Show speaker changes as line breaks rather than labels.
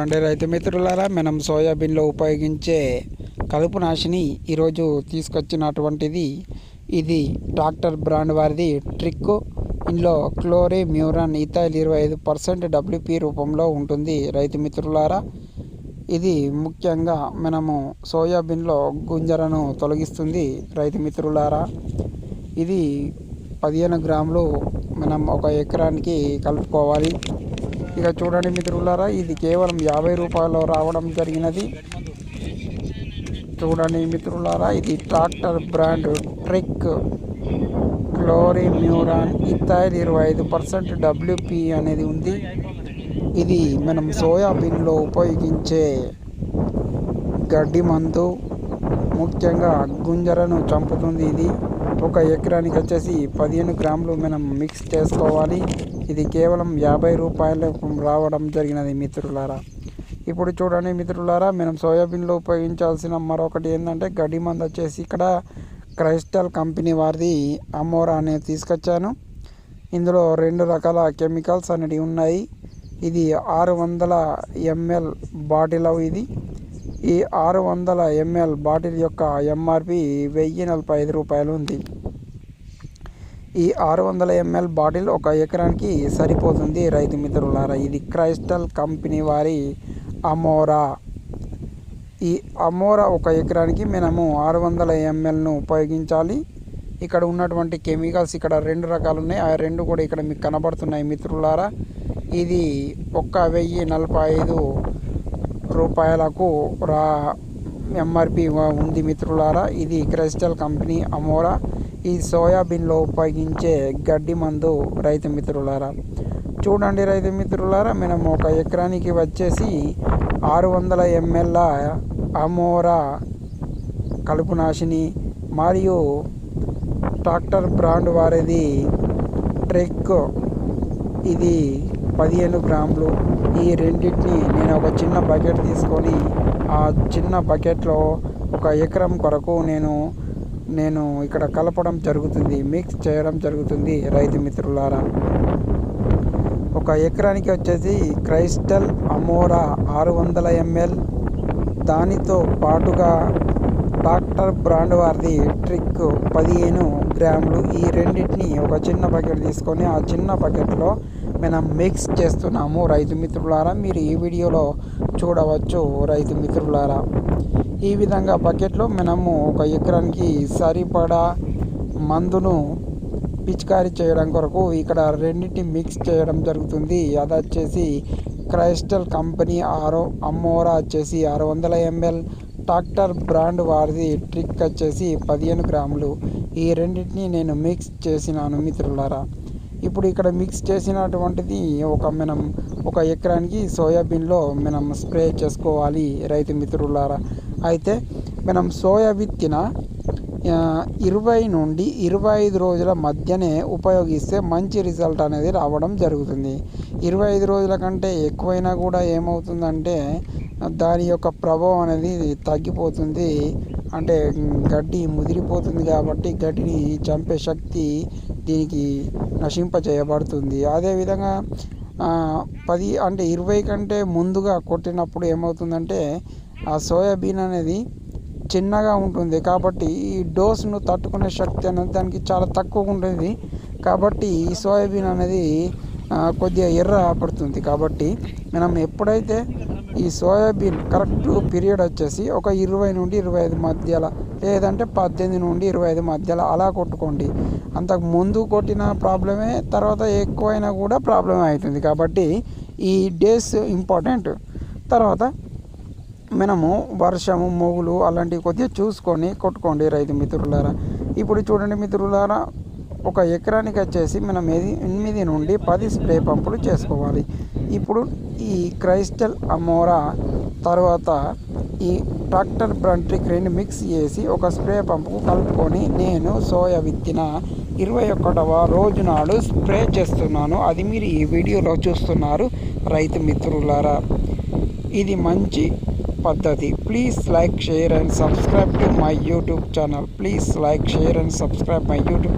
చూడండి రైతు మిత్రులారా మనం సోయాబీన్లో ఉపయోగించే కలుపు నాశిని ఈరోజు తీసుకొచ్చినటువంటిది. ఇది ట్రాక్టర్ బ్రాండ్ వారిది ట్రిక్ ఇందులో క్లోరే మ్యూరాన్ ఇథైల్ ఇరవై ఐదు పర్సెంట్ డబ్ల్యూపీ రూపంలో ఉంటుంది రైతు మిత్రులారా. ఇది ముఖ్యంగా మనము సోయాబీన్లో గుంజరను తొలగిస్తుంది రైతు మిత్రులారా. ఇది పదిహేను గ్రాములు మనం ఒక ఎకరానికి కలుపుకోవాలి. ఇక చూడండి మిత్రులారా ఇది కేవలం యాభై రూపాయలు రావడం జరిగినది. చూడండి మిత్రులారా ఇది tractor brand trick chlorimuron ethyl ఇరవై ఐదు పర్సెంట్ డబ్ల్యూపి అనేది ఉంది. ఇది మనం సోయాబీన్లో ఉపయోగించే గడ్డి మందు ముఖ్యంగా గుంజరను చంపుతుంది ఇది. ఒక ఎకరానికి వచ్చేసి పదిహేను గ్రాములు మనం మిక్స్ చేసుకోవాలి. ఇది కేవలం యాభై రూపాయలకు రావడం జరిగినది మిత్రులారా. ఇప్పుడు చూడండి మిత్రులారా మనం సోయాబీన్లో ఉపయోగించాల్సిన మరొకటి ఏంటంటే గడ్డి మందు వచ్చేసి ఇక్కడ క్రైస్టల్ కంపెనీ వారిది అమోరా అనేది తీసుకొచ్చాను. ఇందులో రెండు రకాల కెమికల్స్ అనేవి ఉన్నాయి. ఇది ఆరు వందల ఎంఎల్ బాటిల్ ఇది. ఈ ఆరు వందల ఎంఎల్ బాటిల్ యొక్క ఎంఆర్పి వెయ్యి నలభై ఐదు రూపాయలు ఉంది. ఈ ఆరు వందల ఎంఎల్ బాటిల్ ఒక ఎకరానికి సరిపోతుంది రైతు మిత్రులారా. ఇది క్రైస్టల్ కంపెనీ వారి అమోరా. ఈ అమోరా ఒక ఎకరానికి మనము ఆరు వందల ఎంఎల్ను ఉపయోగించాలి. ఇక్కడ ఉన్నటువంటి కెమికల్స్ ఇక్కడ రెండు రకాలు ఉన్నాయి ఆ రెండు కూడా ఇక్కడ మీకు కనబడుతున్నాయి మిత్రులారా. ఇది ఒక్క వెయ్యి నలభై ఐదు రూపాయలకు రా ఎంఆర్పి ఉంది మిత్రులారా. ఇది క్రిస్టల్ కంపెనీ అమోరా. ఈ సోయాబీన్లో ఉపయోగించే గడ్డి మందు రైతు మిత్రులారా. చూడండి రైతు మిత్రులారా మనం ఒక ఎకరానికి వచ్చేసి ఆరు వందల ఎంఎల్ అమోరా కలుపు నాశిని మరియు ట్రాక్టర్ బ్రాండ్ వారిది ట్రెక్ ఇది పదిహేను గ్రాములు. ఈ రెండింటిని నేను ఒక చిన్న బకెట్ తీసుకొని ఆ చిన్న బకెట్లో ఒక ఎకరం కొరకు నేను నేను ఇక్కడ కలపడం జరుగుతుంది మిక్స్ చేయడం జరుగుతుంది రైతు మిత్రులారా. ఒక ఎకరానికి వచ్చేసి క్రైస్టల్ అమోరా ఆరు వందల ఎంఎల్. దానితో పాటుగా డాక్టర్ బ్రాండ్ వారిది ట్రిక్ పదిహేను గ్రాములు. ఈ రెండింటిని ఒక చిన్న బకెట్ తీసుకొని ఆ చిన్న బకెట్లో మనం మిక్స్ చేస్తున్నాము. రైతు మిత్రులారా మీరు ఈ వీడియోలో చూడవచ్చు రైతు మిత్రులారా. ఈ విధంగా బకెట్లో మనము ఒక ఎకరానికి సరిపడా మందును పిచికారీ చేయడం కొరకు ఇక్కడ రెండింటిని మిక్స్ చేయడం జరుగుతుంది. అది వచ్చేసి క్రైస్టల్ కంపెనీ ఆరో అమ్మోరా వచ్చేసి ఆరు వందల ఎంఎల్ ట్రాక్టర్ బ్రాండ్ వారిది ట్రిక్ వచ్చేసి పదిహేను గ్రాములు. ఈ రెండింటిని నేను మిక్స్ చేసినాను మిత్రులారా. ఇప్పుడు ఇక్కడ మిక్స్ చేసినటువంటిది ఒక మనం ఒక ఎకరానికి సోయాబీన్లో మనం స్ప్రే చేసుకోవాలి రైతు మిత్రులారా. అయితే మనం సోయా విత్తిన ఇరవై నుండి ఇరవై ఐదు రోజుల మధ్యనే ఉపయోగిస్తే మంచి రిజల్ట్ అనేది రావడం జరుగుతుంది. ఇరవై ఐదు రోజుల కంటే ఎక్కువైనా కూడా ఏమవుతుందంటే దాని యొక్క ప్రభావం అనేది తగ్గిపోతుంది. అంటే గడ్డి ముదిరిపోతుంది కాబట్టి గడ్డిని చంపే శక్తి దీనికి నశింప చేయబడుతుంది అదేవిధంగా పది అంటే ఇరవై కంటే ముందుగా కొట్టినప్పుడు ఏమవుతుందంటే ఆ సోయాబీన్ అనేది చిన్నగా ఉంటుంది కాబట్టి ఈ డోస్ను తట్టుకునే శక్తి అనేది దానికి చాలా తక్కువ ఉంటుంది. కాబట్టి ఈ సోయాబీన్ అనేది కొద్దిగా ఎర్ర పడుతుంది కాబట్టి మనం ఎప్పుడైతే ఈ సోయాబీన్ కరెక్ట్ పీరియడ్ వచ్చేసి ఒక ఇరవై నుండి ఇరవై ఐదు మధ్యలో లేదంటే పద్దెనిమిది నుండి ఇరవై ఐదు మధ్యలో అలా కొట్టుకోండి. అంతకు ముందు కొట్టిన ప్రాబ్లమే తర్వాత ఎక్కువైనా కూడా ప్రాబ్లమే అవుతుంది కాబట్టి ఈ డేస్ ఇంపార్టెంట్. తర్వాత మనము వర్షము మొగులు అలాంటివి కొద్దిగా చూసుకొని కొట్టుకోండి రైతు మిత్రులారా. ఇప్పుడు చూడండి మిత్రులారా ఒక ఎకరానికి వచ్చేసి మనం ఎనిమిది నుండి పది స్ప్రే పంపులు చేసుకోవాలి. ఇప్పుడు ఈ క్రైస్టల్ అమోరా తర్వాత ఈ ట్రాక్టర్ బ్రంట్రిక్ రెండు మిక్స్ చేసి ఒక స్ప్రే పంపుకు కలుపుకొని నేను సోయా విత్తిన ఇరవై ఒకటవ రోజు నాడు స్ప్రే చేస్తున్నాను. అది మీరు ఈ వీడియోలో చూస్తున్నారు రైతు మిత్రులారా. ఇది మంచి Paddhati. Please like, share and subscribe to my YouTube channel. Please like, share and subscribe my YouTube channel.